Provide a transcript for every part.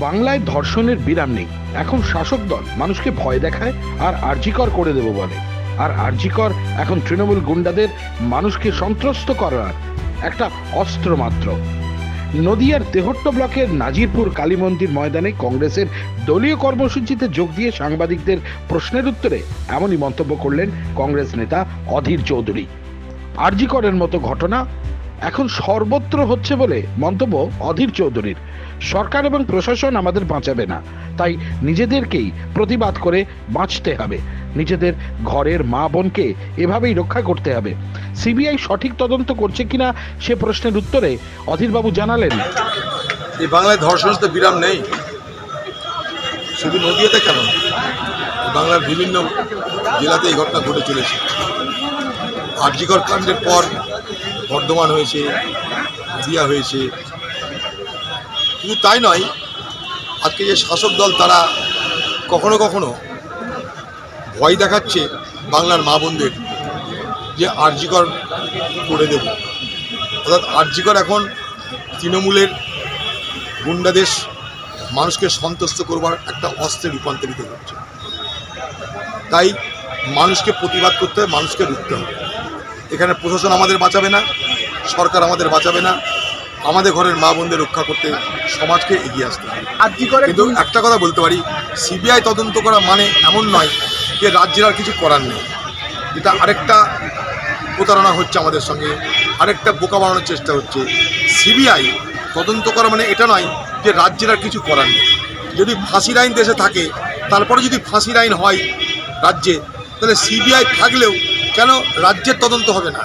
বাংলায় ধর্ষণের বিরাম নেই। এখন শাসক দল মানুষকে ভয় দেখায় আর আর্জিকর করে দেব বলে। আর আর্জিকর এখন তৃণমূল গুন্ডাদের মানুষকে সন্ত্রস্ত করার একটা অস্ত্র মাত্র। নদিয়ার তেহট্ট ব্লকের নাজিরপুর কালী মন্দির ময়দানে কংগ্রেসের দলীয় কর্মসূচিতে যোগ দিয়ে সাংবাদিকদের প্রশ্নের উত্তরে এমনই মন্তব্য করলেন কংগ্রেস নেতা অধীর চৌধুরী। আরজিকরের মতো ঘটনা এখন সর্বত্র হচ্ছে বলে মন্তব্য অধীর চৌধুরীর। সরকার এবং প্রশাসন আমাদের বাঁচাবে না। তাই নিজেদেরকেই প্রতিবাদ করে বাঁচতে হবে। নিজেদের ঘরের মা বোনকে এভাবেই রক্ষা করতে হবে। সিবিআই সঠিক তদন্ত করছে কিনা সে প্রশ্নের উত্তরে অধীরবাবু জানালেন, এই বাংলায় ধর্ষণ তো বিরাম নেই। শুধু নদীয়াতে কেন? বাংলার বিভিন্ন জেলাতে এই ঘটনা ঘটে চলেছে। আর্যিকর কাণ্ডের পর বর্ধমান হয়েছে নদিয়া হয়েছে। শুধু তাই নয়, আজকে যে শাসক দল তারা কখনো কখনো ভয় দেখাচ্ছে বাংলার মা বোনদের যে আর্যিকর করে দেব। অর্থাৎ আর্যিকর এখন তৃণমূলের গুন্ডাদেশ মানুষকে সন্তুষ্ট করবার একটা অস্ত্রে রূপান্তরিত হচ্ছে। তাই মানুষকে প্রতিবাদ করতে হবে মানুষকে রুখতে হবে। এখানে প্রশাসন আমাদের বাঁচাবে না। সরকার আমাদের বাঁচাবে না আমাদের ঘরের মা বোনদের রক্ষা করতে সমাজকে এগিয়ে আসতে হবে। কিন্তু একটা কথা বলতে পারি সিবিআই তদন্ত করা মানে এমন নয় যে রাজ্যের আর কিছু করার নেই। এটা আরেকটা প্রতারণা হচ্ছে আমাদের সঙ্গে আরেকটা বোকা বানানোর চেষ্টা হচ্ছে। সিবিআই তদন্ত করা মানে এটা নয় যে রাজ্যের আর কিছু করার নেই। যদি ফাঁসির আইন দেশে থাকে তারপরে যদি ফাঁসির আইন হয় রাজ্যে তাহলে সিবিআই থাকলেও কেন রাজ্যের তদন্ত হবে না?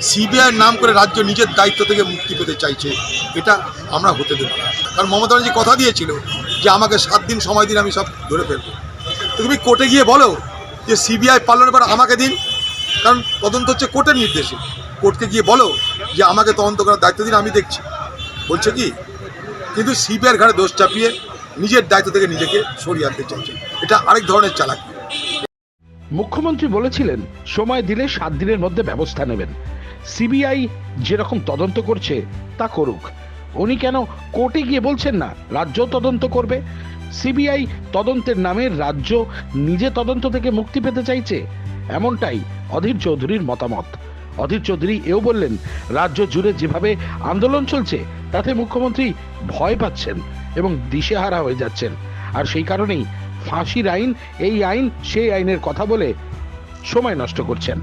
সিবিআইয়ের নাম করে রাজ্য নিজের দায়িত্ব থেকে মুক্তি পেতে চাইছে, এটা আমরা হতে দেবো কারণ মমতা ব্যানার্জি কথা দিয়েছিল যে আমাকে সাত দিন সময় দিন, আমি সব ধরে ফেলব। তো তুমি কোর্টে গিয়ে বলো যে সিবিআই পালনের পর আমাকে দিন। কারণ তদন্ত হচ্ছে কোর্টের নির্দেশে। কোর্টকে গিয়ে বলো যে আমাকে তদন্ত করার দায়িত্ব দিন, আমি দেখছি। বলছে কি? কিন্তু সিবিআইয়ের ঘাড়ে দোষ চাপিয়ে নিজের দায়িত্ব থেকে নিজেকে সরিয়ে আনতে চাইছে। এটা আরেক ধরনের চালাকি। মুখ্যমন্ত্রী বলেছিলেন, সময় দিলে সাত দিনের মধ্যে ব্যবস্থা নেবেন। সিবিআই যেরকম তদন্ত করছে, তা করুক। উনি কেন কোর্টে গিয়ে বলছেন না, রাজ্য তদন্ত করবে? সিবিআই তদন্তের নামে রাজ্য নিজে তদন্ত থেকে মুক্তি পেতে চাইছে? এমনটাই অধীর চৌধুরীর মতামত। অধীর চৌধুরী এও বললেন, রাজ্য জুড়ে যেভাবে আন্দোলন চলছে, তাতে মুখ্যমন্ত্রী ভয় পাচ্ছেন এবং দিশেহারা হয়ে যাচ্ছেন। আর সেই কারণেই ফাঁসির আইন, এই আইন, সেই আইনের কথা বলে সময় নষ্ট করছেন।